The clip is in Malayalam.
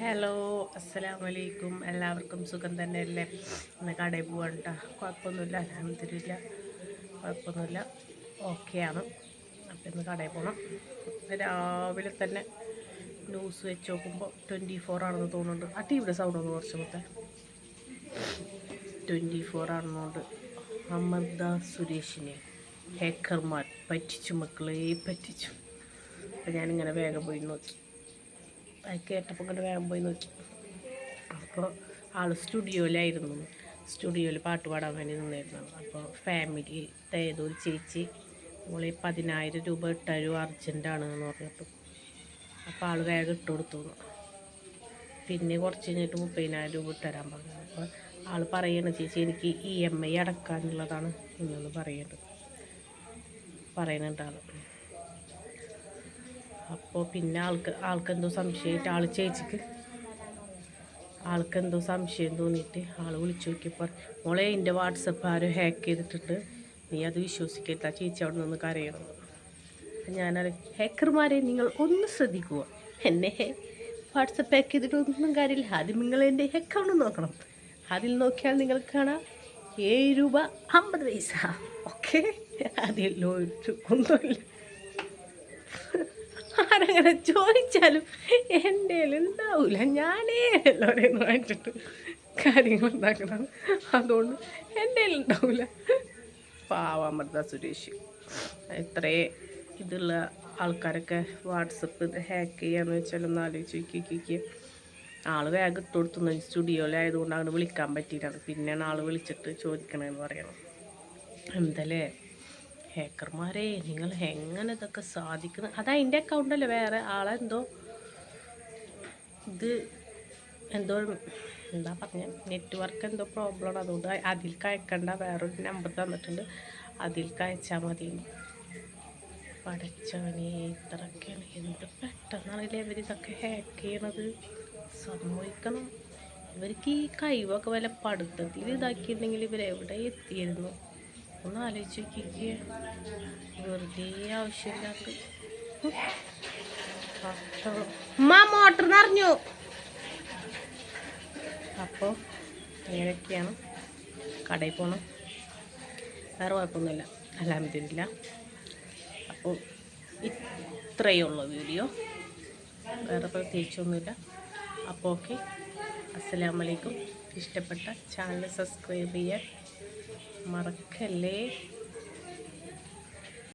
ഹലോ അസ്സലാം വലൈക്കും എല്ലാവർക്കും സുഖം തന്നെയല്ലേ? ഇന്ന് കടയിൽ പോവാണ് കേട്ടോ കുഴപ്പമൊന്നുമില്ല അലഹമില്ല കുഴപ്പമൊന്നുമില്ല. ഓക്കെയാണ് അപ്പം ഇന്ന് കടയിൽ പോകണം രാവിലെ തന്നെ ന്യൂസ് വെച്ച് നോക്കുമ്പോൾ ട്വന്റി ഫോർ ആണെന്ന് തോന്നുന്നുണ്ട്. ആ ടി വിയുടെ സൗണ്ട് ഒന്ന് കുറച്ച് മൊത്തം ട്വന്റി ഫോർ ആണെന്നുകൊണ്ട് അമൃത സുരേഷിനെ ഹേക്കർമാർ പറ്റിച്ചു മക്കളെ പറ്റിച്ചു. അപ്പം ഞാനിങ്ങനെ വേഗം പോയി നോക്കി. അത് കേട്ടപ്പോൾ ഇങ്ങോട്ട് വേഗം പോയി നോക്കി. അപ്പോൾ ആൾ സ്റ്റുഡിയോയിലായിരുന്നു. സ്റ്റുഡിയോയിൽ പാട്ട് പാടാൻ വേണ്ടി നിന്നായിരുന്നു. അപ്പോൾ ഫാമിലി ഏതോ ചേച്ചി മോളെ പതിനായിരം രൂപ ഇട്ടരു അർജന്റാണ് എന്ന് പറഞ്ഞപ്പോൾ അപ്പോൾ ആൾ വേഗം ഇട്ട് കൊടുത്തു. പിന്നെ കുറച്ച് കഴിഞ്ഞിട്ട് മുപ്പതിനായിരം രൂപ ഇട്ടുതരാൻ പറഞ്ഞു. അപ്പോൾ ആൾ പറയണ ചേച്ചി എനിക്ക് ഇ എം ഐ അടക്കാനുള്ളതാണ് എന്നൊന്ന് പറയുന്നത് പറയുന്നുണ്ട് അപ്പോൾ പിന്നെ ആൾക്ക് ആൾക്കെന്തോ സംശയമായിട്ട് ആൾ ചേച്ചിക്ക്. ആൾക്കെന്തോ സംശയം തോന്നിയിട്ട് ആൾ വിളിച്ചു നോക്കിയപ്പോൾ മോളെ എന്റെ വാട്സപ്പ് ആരും ഹാക്ക് ചെയ്തിട്ടുണ്ട്. നീ അത് വിശ്വസിക്കരുത്. ആ ചേച്ചി അവിടെ നിന്ന് കരയണം. ഞാൻ ഹാക്കർമാരെ നിങ്ങൾ ഒന്ന് ശ്രദ്ധിക്കുക. എന്നെ വാട്സപ്പ് ഹാക്ക് ചെയ്തിട്ടൊന്നും കാര്യമില്ല. ആദ്യം നിങ്ങൾ എന്റെ അക്കൗണ്ട് നോക്കണം. അതിൽ നോക്കിയാൽ നിങ്ങൾക്ക് കാണാം. ഏഴ് രൂപ അമ്പത് പൈസ. ഓക്കെ? അതിൽ ഒന്നുമില്ല. ആരങ്ങനെ ചോദിച്ചാലും എന്റെ ഉണ്ടാവില്ല ഞാനേ എല്ലാവരെയും വാങ്ങിച്ചിട്ട് കാര്യങ്ങൾ ഉണ്ടാക്കണം അതുകൊണ്ട് എന്റെ ഉണ്ടാവില്ല പാവാമൃത സുരേഷ്. ഇത്രേ ഇതുള്ള ആൾക്കാരൊക്കെ വാട്സപ്പ് ഇത് ഹാക്ക് ചെയ്യാന്ന് വെച്ചാൽ ഒന്ന് ആലോചിച്ച് നോക്കിക്ക് ആൾ വേഗം ഇട്ട് കൊടുത്തു. സ്റ്റുഡിയോയിലായതുകൊണ്ട് അങ്ങോട്ട് വിളിക്കാൻ പറ്റിയിട്ടാണ് പിന്നെയാണ് ആൾ വിളിച്ചിട്ട് ചോദിക്കണമെന്ന് പറയണം എന്തല്ലേ ഹേക്കർമാരെ നിങ്ങൾ എങ്ങനെ ഇതൊക്കെ സാധിക്കുന്നത് അതാ എന്റെ അക്കൗണ്ടല്ലേ വേറെ ആളെന്തോ ഇത് എന്തോ എന്താ പറഞ്ഞ നെറ്റ്വർക്ക് എന്തോ പ്രോബ്ലമാണ് അതുകൊണ്ട് അതിൽ അയക്കണ്ട വേറൊരു നമ്പർ തന്നിട്ടുണ്ട്. അതിൽ അയച്ചാൽ മതി പടച്ചവനെ ഇത്രയൊക്കെയാണ്. എന്ത് പെട്ടെന്നാണല്ലേ ഇവർ ഇതൊക്കെ ഹാക്ക് ചെയ്യണത്? സംഭവിക്കണം. ഇവർക്ക് ഈ കഴിവൊക്കെ വല്ല പഠിത്തത്തിൽ ഇതാക്കിയിട്ടുണ്ടെങ്കിൽ ഇവരെവിടെ എത്തിയിരുന്നു? ഒന്ന് ആലോചിച്ച് നോക്കിക്കേ വെറുതെ ആവശ്യമില്ലാത്ത ഉമ്മ മോട്ടർ നിറഞ്ഞു. അപ്പോൾ ഇങ്ങനെയൊക്കെയാണ്. കടയിൽ പോകണം വേറെ കുഴപ്പമൊന്നുമില്ല. അലഹമില്ല അപ്പോൾ ഇത്രയേ ഉള്ളൂ വീഡിയോ. വേറെ പ്രത്യേകിച്ചൊന്നുമില്ല. അപ്പോൾ ഓക്കെ. അസ്സലാമലൈക്കും ഇഷ്ടപ്പെട്ട ചാനൽ സബ്സ്ക്രൈബ് ചെയ്യാൻ മറക്കല്ലേ?